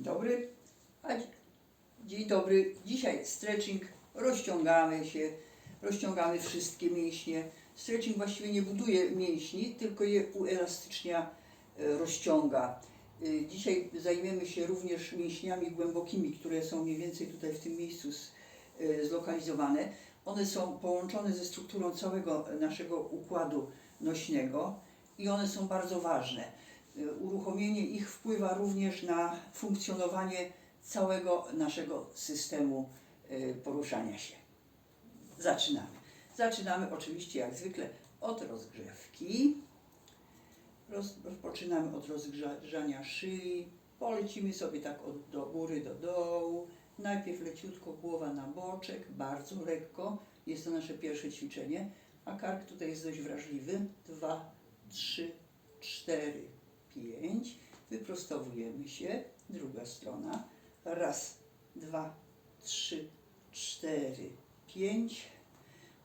Dzień dobry. A dzi- dzień dobry. Dzisiaj stretching. Rozciągamy się, rozciągamy wszystkie mięśnie. Stretching właściwie nie buduje mięśni, tylko je uelastycznia, e, rozciąga. E, Dzisiaj zajmiemy się również mięśniami głębokimi, które są mniej więcej tutaj w tym miejscu e, zlokalizowane. One są połączone ze strukturą całego naszego układu nośnego i one są bardzo ważne. Y, Uruchomienie ich wpływa również na funkcjonowanie całego naszego systemu y, poruszania się. Zaczynamy. Zaczynamy oczywiście jak zwykle od rozgrzewki. Roz, rozpoczynamy od rozgrzania szyi. Polecimy sobie tak od do góry do dołu. Najpierw leciutko głowa na boczek, bardzo lekko. Jest to nasze pierwsze ćwiczenie, a kark tutaj jest dość wrażliwy. Dwa, trzy, cztery, pięć. Wyprostowujemy się. Druga strona. Raz, dwa, trzy, cztery, pięć.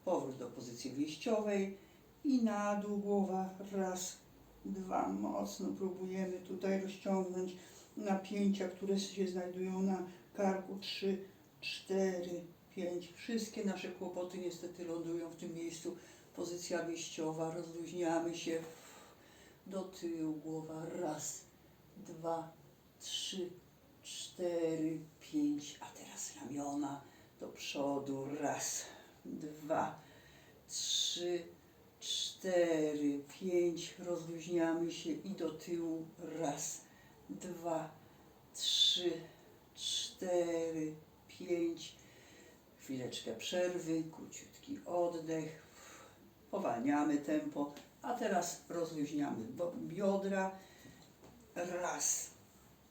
Powrót do pozycji wyjściowej i na dół głowa. Raz, dwa. Mocno próbujemy tutaj rozciągnąć napięcia, które się znajdują na karku. Trzy, cztery, pięć. Wszystkie nasze kłopoty niestety lądują w tym miejscu. Pozycja wyjściowa. Rozluźniamy się do tyłu, głowa. Raz, dwa, trzy, cztery, pięć, a teraz ramiona. Do przodu, raz, dwa, trzy, cztery, pięć, rozluźniamy się i do tyłu, raz, dwa, trzy, cztery, pięć, chwileczkę przerwy, króciutki oddech, powalniamy tempo, a teraz rozluźniamy bo- biodra. Raz,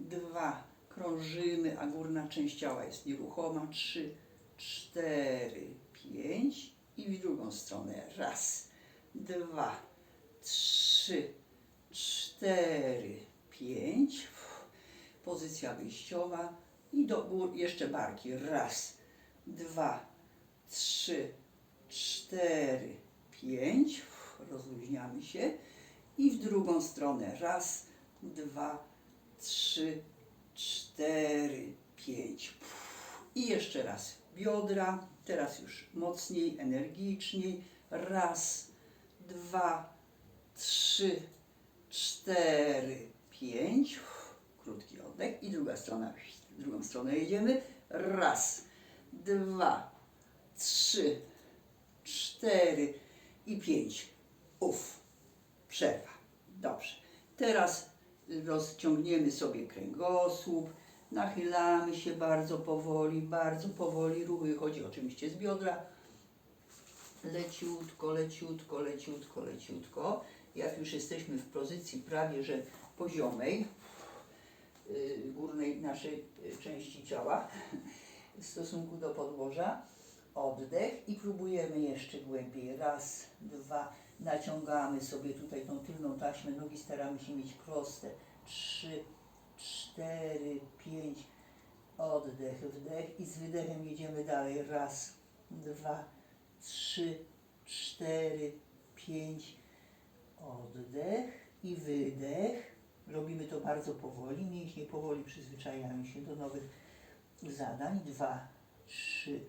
dwa, krążymy, a górna część ciała jest nieruchoma. Trzy, cztery, pięć i w drugą stronę. Raz, dwa, trzy, cztery, pięć. Pozycja wyjściowa i do gór jeszcze barki. Raz, dwa, trzy, cztery, pięć. Rozluźniamy się i w drugą stronę. Raz, dwa, trzy, cztery, pięć. I jeszcze raz. Biodra, teraz już mocniej, energiczniej. Raz, dwa, trzy, cztery, pięć. Krótki oddech i druga strona. W drugą stronę jedziemy. Raz, dwa, trzy, cztery i pięć. Uf, przerwa. Dobrze. Teraz rozciągniemy sobie kręgosłup, nachylamy się bardzo powoli, bardzo powoli. Ruch wychodzi oczywiście z biodra. Leciutko, leciutko, leciutko, leciutko. Jak już jesteśmy w pozycji prawie że poziomej, y, górnej naszej y, części ciała w stosunku do podłoża, oddech i próbujemy jeszcze głębiej. Raz, dwa, naciągamy sobie tutaj tą tylną taśmę, nogi staramy się mieć proste. Trzy, cztery, pięć, oddech, wdech i z wydechem jedziemy dalej. Raz, dwa, trzy, cztery, pięć, oddech i wydech. Robimy to bardzo powoli, mięśnie powoli przyzwyczajają się do nowych zadań. Dwa, trzy,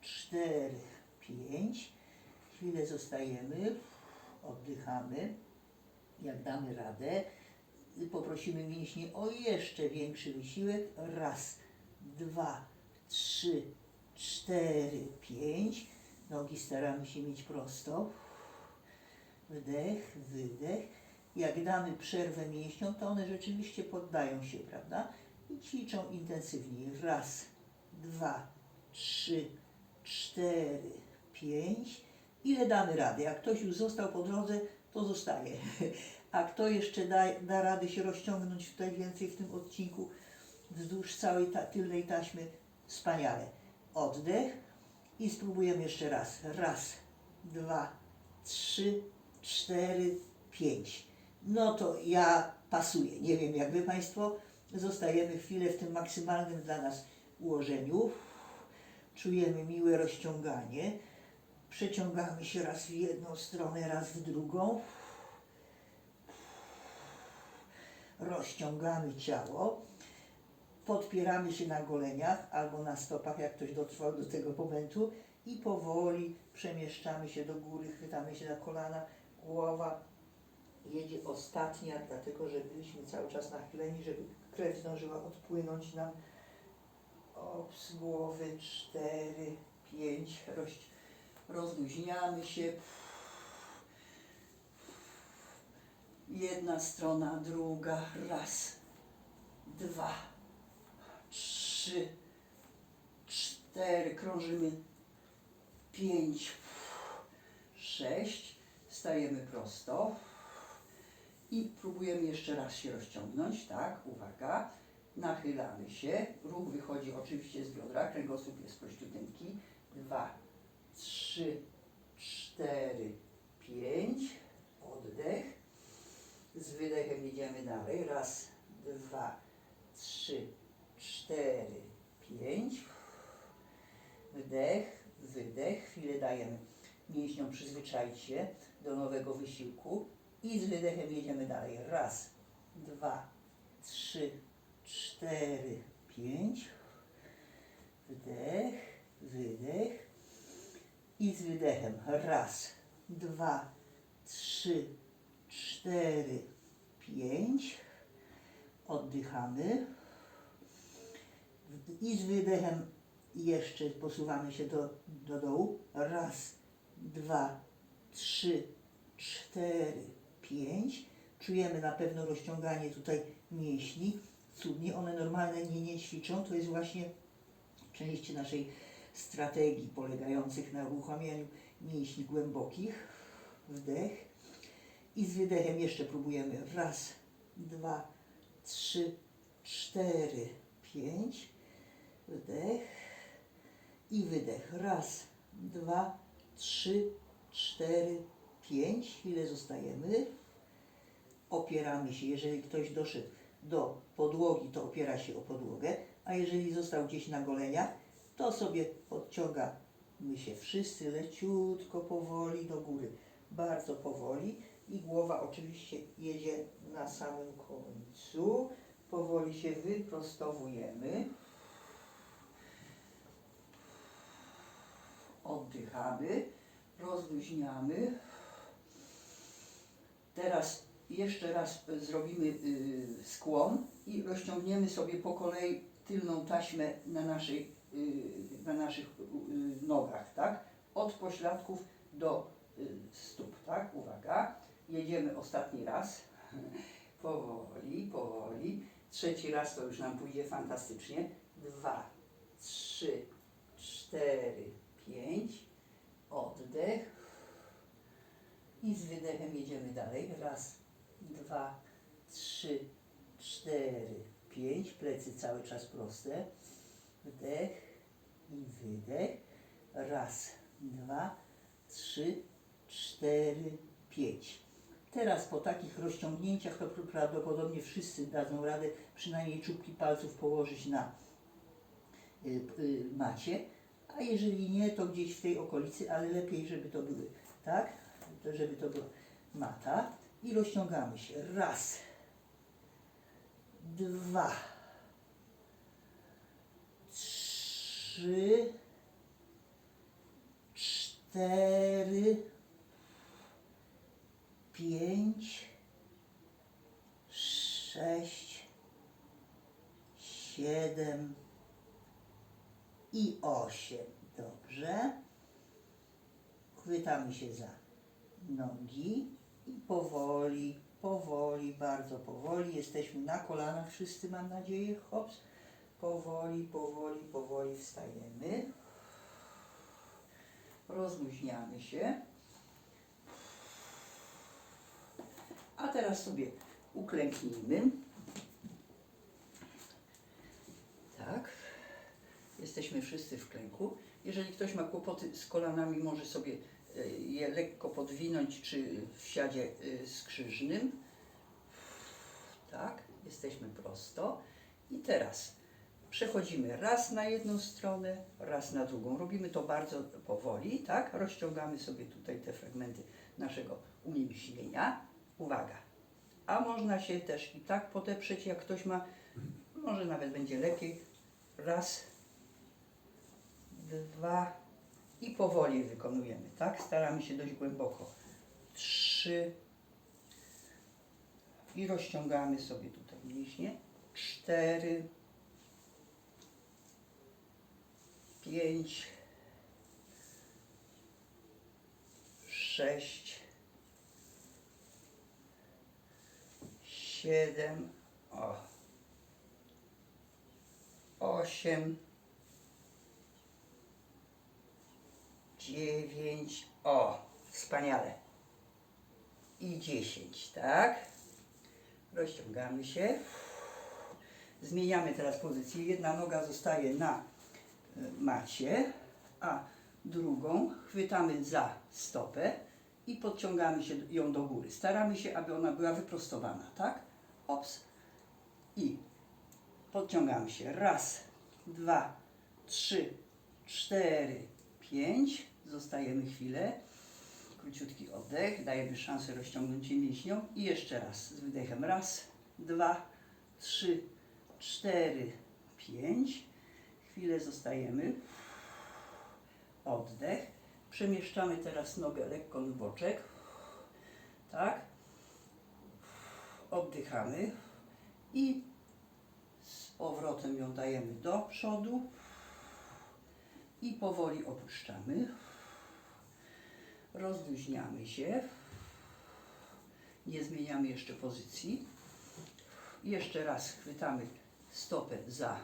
cztery, pięć. Chwilę zostajemy, oddychamy. Jak damy radę, poprosimy mięśnie o jeszcze większy wysiłek. Raz, dwa, trzy, cztery, pięć. Nogi staramy się mieć prosto. Wdech, wydech. Jak damy przerwę mięśniom, to one rzeczywiście poddają się, prawda? I ćwiczą intensywniej. Raz, dwa, trzy, cztery, pięć. Ile damy rady? Jak ktoś już został po drodze, to zostaje. A kto jeszcze da, da rady się rozciągnąć tutaj więcej w tym odcinku wzdłuż całej ta, tylnej taśmy, wspaniale. Oddech i spróbujemy jeszcze raz. Raz, dwa, trzy, cztery, pięć. No to ja pasuję. Nie wiem jak Wy Państwo. Zostajemy chwilę w tym maksymalnym dla nas ułożeniu. Czujemy miłe rozciąganie. Przeciągamy się raz w jedną stronę, raz w drugą. Rozciągamy ciało. podpieramy się na goleniach albo na stopach, jak ktoś dotrwał do tego momentu i powoli przemieszczamy się do góry, chwytamy się za kolana, głowa jedzie ostatnia, dlatego że byliśmy cały czas nachyleni, żeby krew zdążyła odpłynąć nam Ops, z głowy, cztery, pięć, Roś, rozluźniamy się. Jedna strona, druga. Raz, dwa, trzy, cztery. Krążymy. Pięć, sześć. Stajemy prosto. I próbujemy jeszcze raz się rozciągnąć, tak? Uwaga. Nachylamy się. Ruch wychodzi oczywiście z biodra. Kręgosłup jest prościuteńki. Dwa, trzy, cztery, pięć. Oddech. Z wydechem idziemy dalej. Raz, dwa, trzy, cztery, pięć. Wdech, wydech. Chwilę dajemy mięśniom przyzwyczaić się do nowego wysiłku. I z wydechem jedziemy dalej. Raz, dwa, trzy, cztery, pięć. Wdech, wydech. I z wydechem. Raz, dwa, trzy, cztery, pięć. Oddychamy. I z wydechem jeszcze posuwamy się do, do dołu. Raz, dwa, trzy, cztery, pięć. Czujemy na pewno rozciąganie tutaj mięśni. Cudnie, one normalnie nie, nie ćwiczą. To jest właśnie część naszej strategii polegających na uruchamianiu mięśni głębokich. Wdech. I z wydechem jeszcze próbujemy. Raz, dwa, trzy, cztery, pięć. Wdech. I wydech. Raz, dwa, trzy, cztery, pięć. Chwilę zostajemy. Opieramy się. Jeżeli ktoś doszedł do podłogi, to opiera się o podłogę, a jeżeli został gdzieś na goleniach, to sobie podciągamy się wszyscy leciutko, powoli do góry. Bardzo powoli i głowa oczywiście jedzie na samym końcu. Powoli się wyprostowujemy. Oddychamy, rozluźniamy. Teraz jeszcze raz y, zrobimy y, skłon i rozciągniemy sobie po kolei tylną taśmę na, naszej, na naszych y, nogach, tak? Od pośladków do y, stóp, tak? Uwaga. Jedziemy ostatni raz. Powoli, powoli. Trzeci raz to już nam pójdzie fantastycznie. Dwa, trzy, cztery, pięć. Oddech. I z wydechem jedziemy dalej. Raz, dwa, trzy, cztery, pięć. Plecy cały czas proste. Wdech i wydech. Raz, dwa, trzy, cztery, pięć. Teraz po takich rozciągnięciach to prawdopodobnie wszyscy dadzą radę przynajmniej czubki palców położyć na y, y, macie, a jeżeli nie, to gdzieś w tej okolicy, ale lepiej, żeby to były, tak? Żeby to była mata i rozciągamy się. Raz, dwa, trzy, cztery, pięć, sześć, siedem i osiem. Dobrze. Chwytamy się za nogi i powoli, powoli, bardzo powoli. Jesteśmy na kolanach, wszyscy mam nadzieję. Hops. Powoli, powoli, powoli wstajemy. Rozluźniamy się. A teraz sobie uklęknijmy. Tak. Jesteśmy wszyscy w klęku. Jeżeli ktoś ma kłopoty z kolanami, może sobie e, je lekko podwinąć, czy w siadzie e, skrzyżnym. Tak, jesteśmy prosto. I teraz przechodzimy raz na jedną stronę, raz na drugą. Robimy to bardzo powoli, tak? Rozciągamy sobie tutaj te fragmenty naszego umięśnienia. Uwaga. A można się też i tak podeprzeć, jak ktoś ma Może nawet będzie lepiej. Raz, dwa i powoli wykonujemy, tak? Staramy się dość głęboko. Trzy i rozciągamy sobie tutaj mięśnie. Cztery, pięć, sześć, siedem, o, osiem, dziewięć, o, wspaniale. I dziesięć, tak? Rozciągamy się. Zmieniamy teraz pozycję. Jedna noga zostaje na macie, a drugą chwytamy za stopę i podciągamy się ją do góry. Staramy się, aby ona była wyprostowana, tak? Ops. I podciągamy się. Raz, dwa, trzy, cztery, pięć. Zostajemy chwilę. Króciutki oddech. Dajemy szansę rozciągnąć się mięśniom. I jeszcze raz z wydechem. Raz, dwa, trzy, cztery, pięć. Chwilę zostajemy. Oddech. Przemieszczamy teraz nogę lekko w boczek. Tak. Oddychamy. I z powrotem ją dajemy do przodu. I powoli opuszczamy. Rozluźniamy się. Nie zmieniamy jeszcze pozycji. Jeszcze raz chwytamy stopę za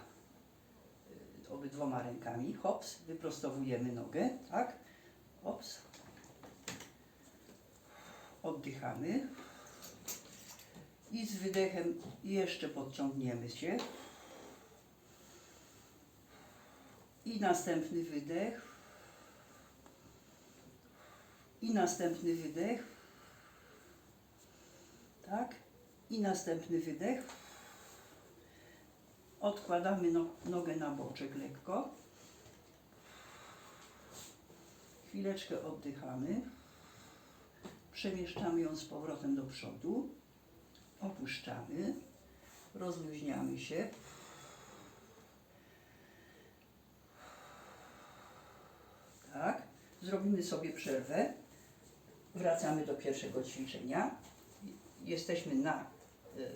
obydwoma rękami. Hops, wyprostowujemy nogę, tak? Hops. Oddychamy. I z wydechem jeszcze podciągniemy się. I następny wydech. I następny wydech. Tak. I następny wydech. Odkładamy no, nogę na boczek lekko. Chwileczkę oddychamy. Przemieszczamy ją z powrotem do przodu. Opuszczamy. Rozluźniamy się. Tak. Zrobimy sobie przerwę. Wracamy do pierwszego ćwiczenia. Jesteśmy na,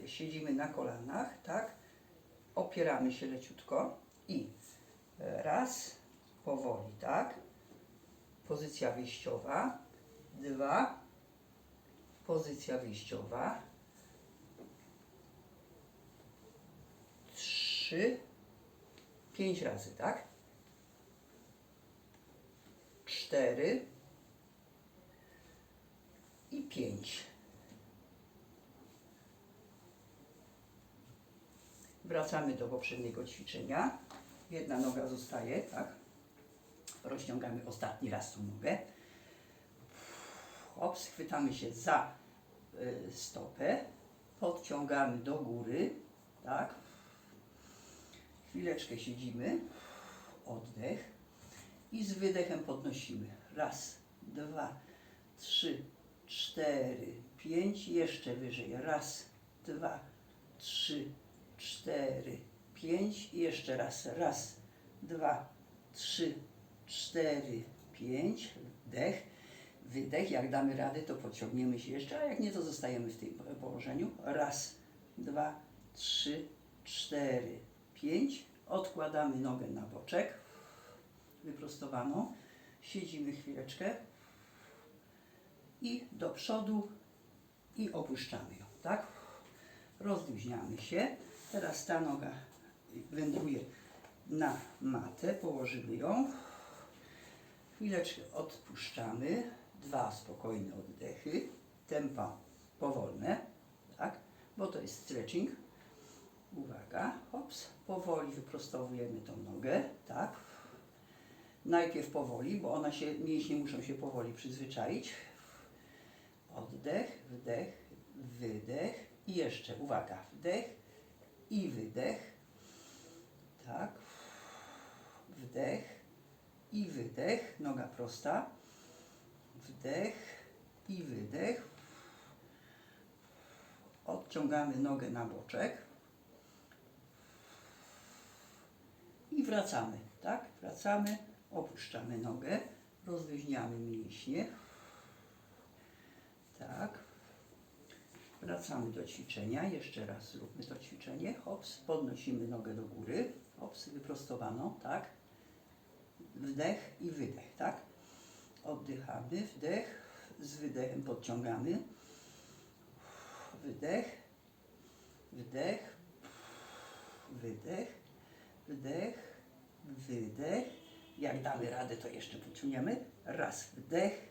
y, siedzimy na kolanach, tak? Opieramy się leciutko i e, raz, powoli, tak? Pozycja wyjściowa. Dwa, pozycja wyjściowa. Trzy, pięć razy, tak? cztery i pięć. Wracamy do poprzedniego ćwiczenia. Jedna noga zostaje, tak? Rozciągamy ostatni raz tą nogę. Hop, schwytamy się za y, stopę, podciągamy do góry, tak? Chwileczkę siedzimy, oddech i z wydechem podnosimy. Raz, dwa, trzy, cztery, pięć. Jeszcze wyżej. Raz, dwa, trzy, cztery, pięć. I jeszcze raz. Raz, dwa, trzy, cztery, pięć. Wdech. Wydech. Jak damy radę, to podciągniemy się jeszcze, a jak nie, to zostajemy w tym położeniu. Raz, dwa, trzy, cztery, pięć. Odkładamy nogę na boczek wyprostowaną. Siedzimy chwileczkę i do przodu i opuszczamy ją, tak? Rozluźniamy się. Teraz ta noga wędruje na matę, położymy ją. Chwileczkę odpuszczamy. Dwa spokojne oddechy. Tempa powolne, tak? Bo to jest stretching. Uwaga, hops, powoli wyprostowujemy tą nogę, tak? Najpierw powoli, bo ona się, mięśnie muszą się powoli przyzwyczaić. Oddech, wdech, wydech i jeszcze, uwaga, wdech i wydech. Tak. Wdech i wydech, noga prosta. Wdech i wydech. Odciągamy nogę na boczek. wracamy, tak? Wracamy, opuszczamy nogę, rozluźniamy mięśnie. Tak. Wracamy do ćwiczenia. Jeszcze raz zróbmy to ćwiczenie. Hops, podnosimy nogę do góry. Hops, wyprostowaną, tak? Wdech i wydech, tak? Oddychamy, wdech, z wydechem podciągamy. Wydech, wdech, wydech, wdech, wydech. Jak damy radę, to jeszcze pociągniemy. Raz, wdech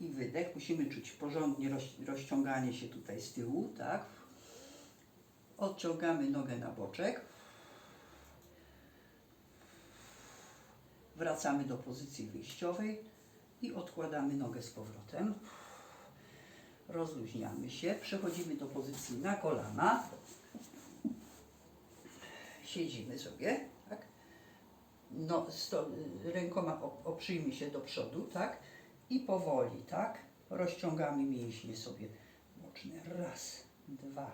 i wydech. Musimy czuć porządnie roz, rozciąganie się tutaj z tyłu, tak? Odciągamy nogę na boczek. Wracamy do pozycji wyjściowej i odkładamy nogę z powrotem. Rozluźniamy się, przechodzimy do pozycji na kolana. Siedzimy sobie, tak? No, sto, rękoma op- oprzyjmy się do przodu, tak? I powoli, tak? Rozciągamy mięśnie sobie boczne. Raz, dwa,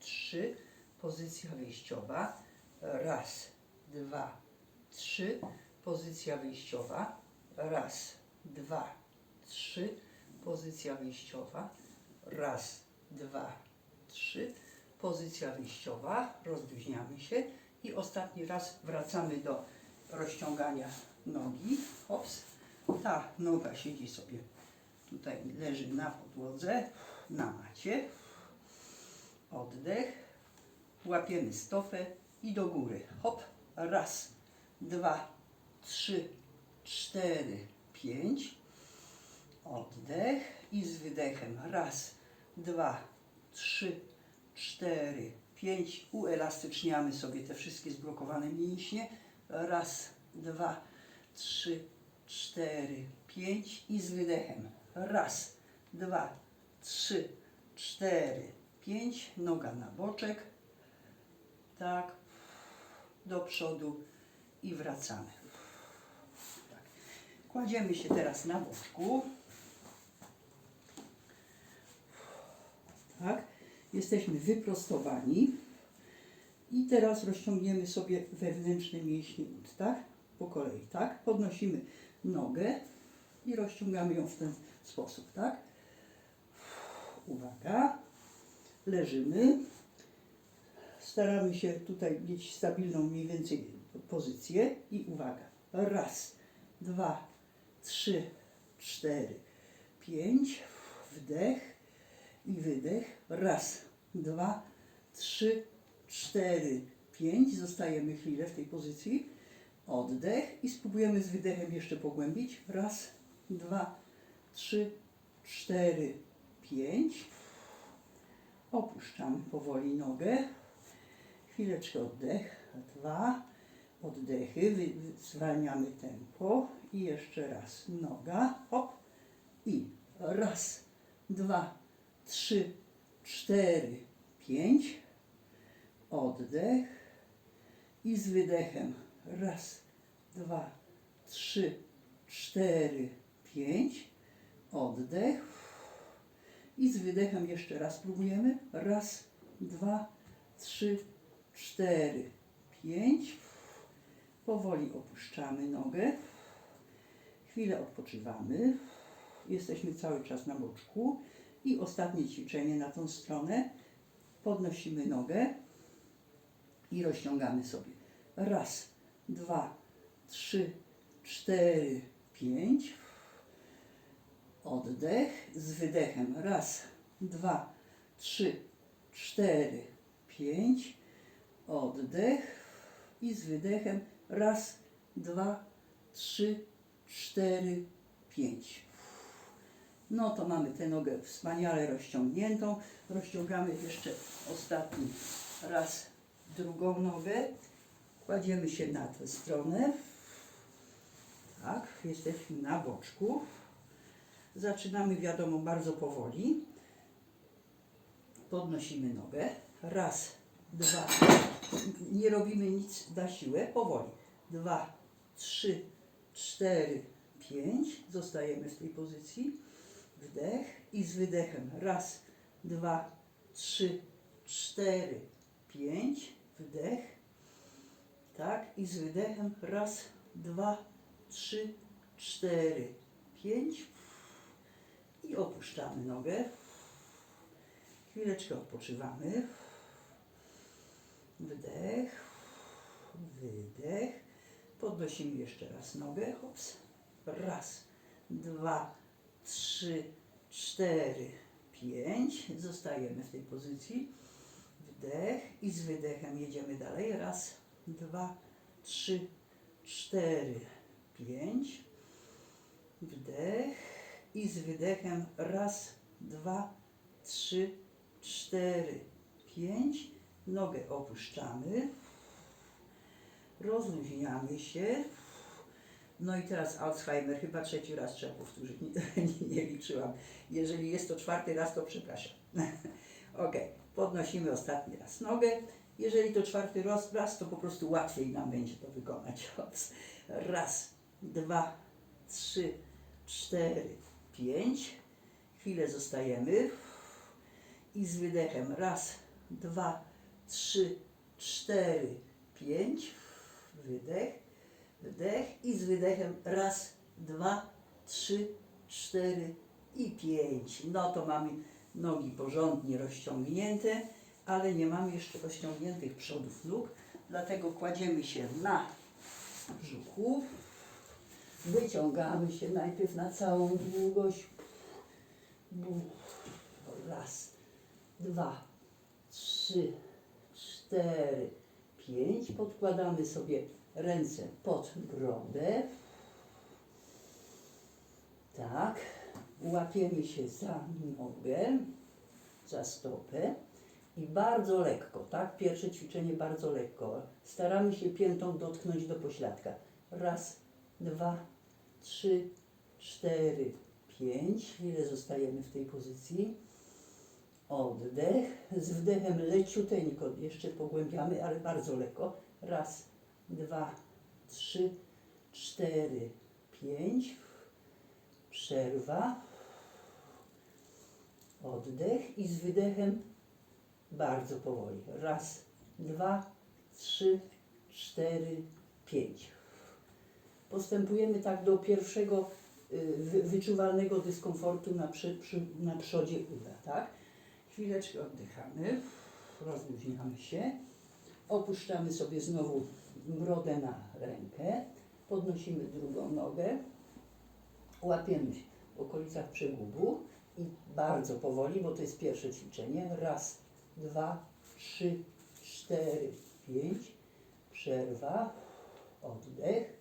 trzy. Pozycja wyjściowa. Raz, dwa, trzy. Pozycja wyjściowa. Raz, dwa, trzy. Pozycja wyjściowa. Raz, dwa, trzy. Pozycja wyjściowa. Rozluźniamy się. I ostatni raz wracamy do rozciągania nogi. Hops. Ta noga siedzi sobie tutaj, leży na podłodze, na macie. Oddech. Łapiemy stopę i do góry. Hop. Raz, dwa, trzy, cztery, pięć. Oddech i z wydechem. Raz, dwa, trzy, cztery, pięć. Uelastyczniamy sobie te wszystkie zblokowane mięśnie. Raz, dwa, trzy, cztery, pięć. I z wydechem. Raz, dwa, trzy, cztery, pięć. Noga na boczek. Tak. Do przodu i wracamy. Tak. Kładziemy się teraz na boczku. Tak. Jesteśmy wyprostowani. I teraz rozciągniemy sobie wewnętrzne mięśnie ud, tak? Po kolei, tak? Podnosimy nogę i rozciągamy ją w ten sposób, tak? Uwaga. Leżymy. Staramy się tutaj mieć stabilną mniej więcej pozycję i uwaga. Raz, dwa, trzy, cztery, pięć. Wdech i wydech. Raz, dwa, trzy, cztery, pięć. Zostajemy chwilę w tej pozycji. Oddech i spróbujemy z wydechem jeszcze pogłębić. Raz, dwa, trzy, cztery, pięć. Opuszczamy powoli nogę. Chwileczkę oddech. Dwa. Oddechy. Zwalniamy tempo. I jeszcze raz. Noga. Hop. I raz, dwa, trzy, cztery, pięć. Oddech. I z wydechem. Raz, dwa, trzy, cztery, pięć. Oddech. I z wydechem jeszcze raz próbujemy. Raz, dwa, trzy, cztery, pięć. Powoli opuszczamy nogę. Chwilę odpoczywamy. Jesteśmy cały czas na boczku. I ostatnie ćwiczenie na tą stronę. Podnosimy nogę i rozciągamy sobie. Raz, dwa, trzy, cztery, pięć. Oddech z wydechem. Raz, dwa, trzy, cztery, pięć. Oddech i z wydechem. Raz, dwa, trzy, cztery, pięć. No to mamy tę nogę wspaniale rozciągniętą. Rozciągamy jeszcze ostatni raz drugą nogę. Kładziemy się na tę stronę. Tak, jesteśmy na boczku. Zaczynamy, wiadomo, bardzo powoli. Podnosimy nogę. Raz, dwa. Nie robimy nic na siłę, powoli. Dwa, trzy, cztery, pięć. Zostajemy w tej pozycji. Wdech i z wydechem. Raz, dwa, trzy, cztery, pięć. Wdech. Tak. I z wydechem raz, dwa, trzy, cztery, pięć. I opuszczamy nogę. Chwileczkę odpoczywamy. Wdech, wydech. Podnosimy jeszcze raz nogę. Hops. Raz, dwa, trzy, cztery, pięć. Zostajemy w tej pozycji. Wdech i z wydechem jedziemy dalej. Raz, dwa, trzy, cztery, pięć. Wdech i z wydechem raz, dwa, trzy, cztery, pięć. Nogę opuszczamy. Rozluźniamy się. No i teraz Alzheimer, chyba trzeci raz trzeba powtórzyć, nie, nie, nie liczyłam. Jeżeli jest to czwarty raz, to przepraszam. ok, podnosimy ostatni raz nogę. Jeżeli to czwarty raz, raz, to po prostu łatwiej nam będzie to wykonać. Raz, dwa, trzy, cztery, pięć. Chwilę zostajemy. I z wydechem raz, dwa, trzy, cztery, pięć. Wydech, wdech i z wydechem raz, dwa, trzy, cztery i pięć. No to mamy nogi porządnie rozciągnięte, ale nie mamy jeszcze rozciągniętych przodów nóg, dlatego kładziemy się na brzuchu. Wyciągamy się najpierw na całą długość. Raz, dwa, trzy, cztery, pięć. Podkładamy sobie ręce pod brodę. Tak. Łapiemy się za nogę, za stopę i bardzo lekko, tak? Pierwsze ćwiczenie bardzo lekko. Staramy się piętą dotknąć do pośladka. Raz, dwa, trzy, cztery, pięć. Chwilę zostajemy w tej pozycji. Oddech. Z wdechem leciuteńko jeszcze pogłębiamy, ale bardzo lekko. Raz, dwa, trzy, cztery, pięć. Przerwa. Oddech i z wydechem bardzo powoli. Raz, dwa, trzy, cztery, pięć. Postępujemy tak do pierwszego y, wy- wyczuwalnego dyskomfortu na, przy, przy, na przodzie uda, tak? Chwileczkę oddychamy, rozluźniamy się, opuszczamy sobie znowu brodę na rękę, podnosimy drugą nogę, łapiemy w okolicach przegubu i bardzo powoli, bo to jest pierwsze ćwiczenie. Raz, dwa, trzy, cztery, pięć. Przerwa, oddech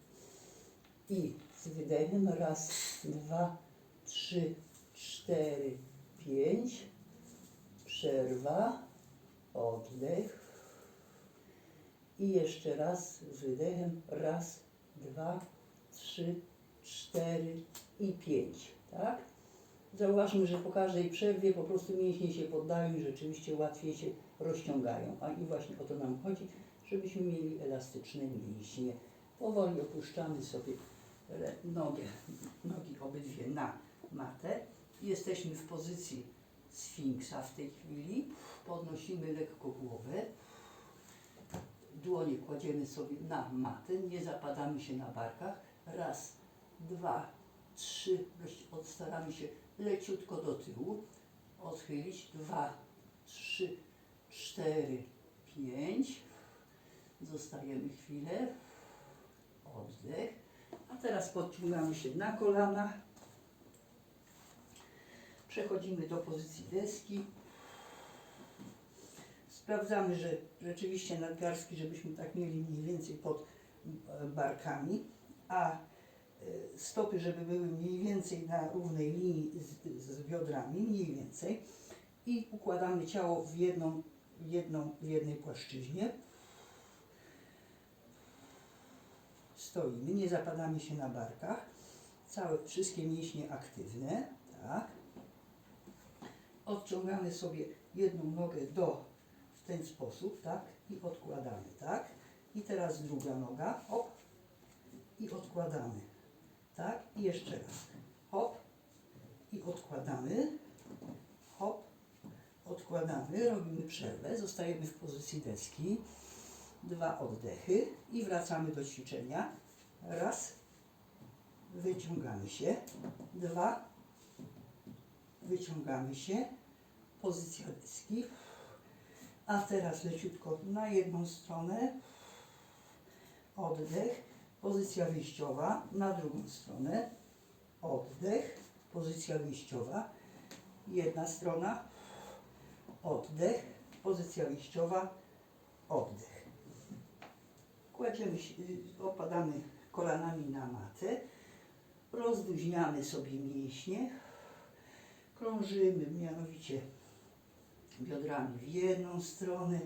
i z wydechem raz, dwa, trzy, cztery, pięć. Przerwa, oddech i jeszcze raz z wydechem raz, dwa, trzy, cztery i pięć, tak? Zauważmy, że po każdej przerwie po prostu mięśnie się poddają i rzeczywiście łatwiej się rozciągają. A i właśnie o to nam chodzi, żebyśmy mieli elastyczne mięśnie. Powoli opuszczamy sobie nogę, nogi obydwie na matę. Jesteśmy w pozycji sfinksa w tej chwili. Podnosimy lekko głowę. Dłonie kładziemy sobie na matę, nie zapadamy się na barkach. Raz, dwa, trzy, staramy się leciutko do tyłu, odchylić, dwa, trzy, cztery, pięć, zostajemy chwilę, oddech, a teraz podciągamy się na kolana, przechodzimy do pozycji deski, sprawdzamy, że rzeczywiście nadgarstki, żebyśmy tak mieli mniej więcej pod barkami, a stopy, żeby były mniej więcej na równej linii z, z biodrami, mniej więcej. I układamy ciało w jedną, jedną, w jednej płaszczyźnie. Stoimy, nie zapadamy się na barkach. Całe, wszystkie mięśnie aktywne, tak. Odciągamy sobie jedną nogę do, w ten sposób, tak, i odkładamy, tak. I teraz druga noga, hop, i odkładamy. Tak? I jeszcze raz. Hop. I odkładamy. Hop. Odkładamy. Robimy przerwę. Zostajemy w pozycji deski. dwa oddechy i wracamy do ćwiczenia. Raz, wyciągamy się, dwa, wyciągamy się, pozycja deski. A teraz leciutko na jedną stronę, oddech, pozycja wyjściowa, na drugą stronę, oddech, pozycja wyjściowa, jedna strona, oddech, pozycja wyjściowa, oddech. Kładziemy się, y, opadamy kolanami na matę, rozluźniamy sobie mięśnie, krążymy mianowicie biodrami w jedną stronę,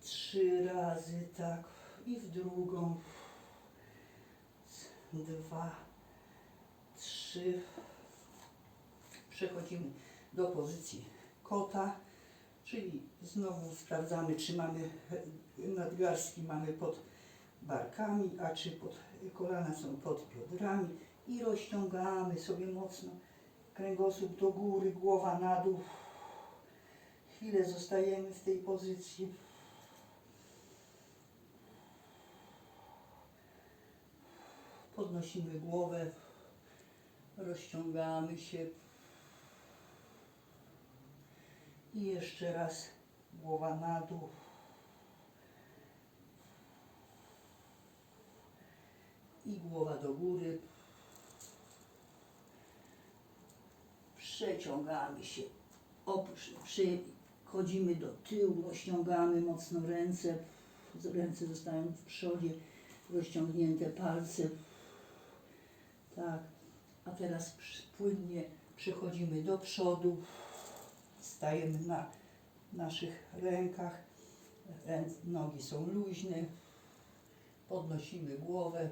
trzy razy tak i w drugą, dwa, trzy. Przechodzimy do pozycji kota, czyli znowu sprawdzamy, czy mamy nadgarstki mamy pod barkami, a czy pod, kolana są pod biodrami i rozciągamy sobie mocno kręgosłup do góry, głowa na dół. Chwilę zostajemy w tej pozycji. Podnosimy głowę, rozciągamy się. I jeszcze raz głowa na dół. I głowa do góry. Przeciągamy się. Przechodzimy do tyłu, rozciągamy mocno ręce. Ręce zostają w przodzie, rozciągnięte palce. Tak. A teraz płynnie przechodzimy do przodu. Stajemy na naszych rękach. Rę, nogi są luźne. Podnosimy głowę.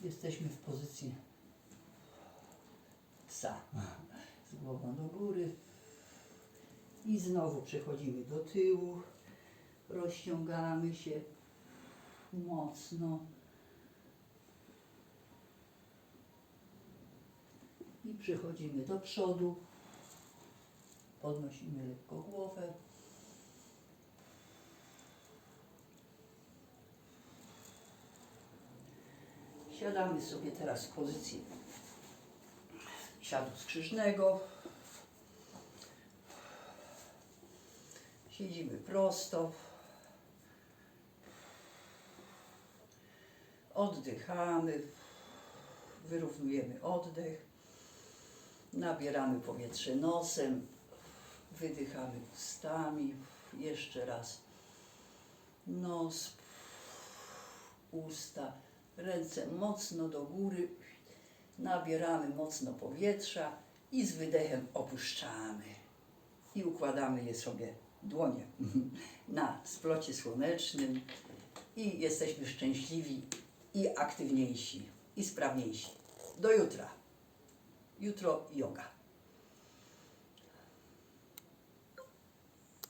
Jesteśmy w pozycji psa. Z głową do góry. I znowu przechodzimy do tyłu. Rozciągamy się mocno. I przechodzimy do przodu. Podnosimy lekko głowę. Siadamy sobie teraz w pozycji siadu skrzyżnego. Siedzimy prosto. Oddychamy. Wyrównujemy oddech. Nabieramy powietrze nosem. Wydychamy ustami. Jeszcze raz. Nos, usta, ręce mocno do góry. Nabieramy mocno powietrza i z wydechem opuszczamy. I układamy je sobie dłonie na splocie słonecznym i jesteśmy szczęśliwi i aktywniejsi i sprawniejsi. Do jutra. Jutro yoga.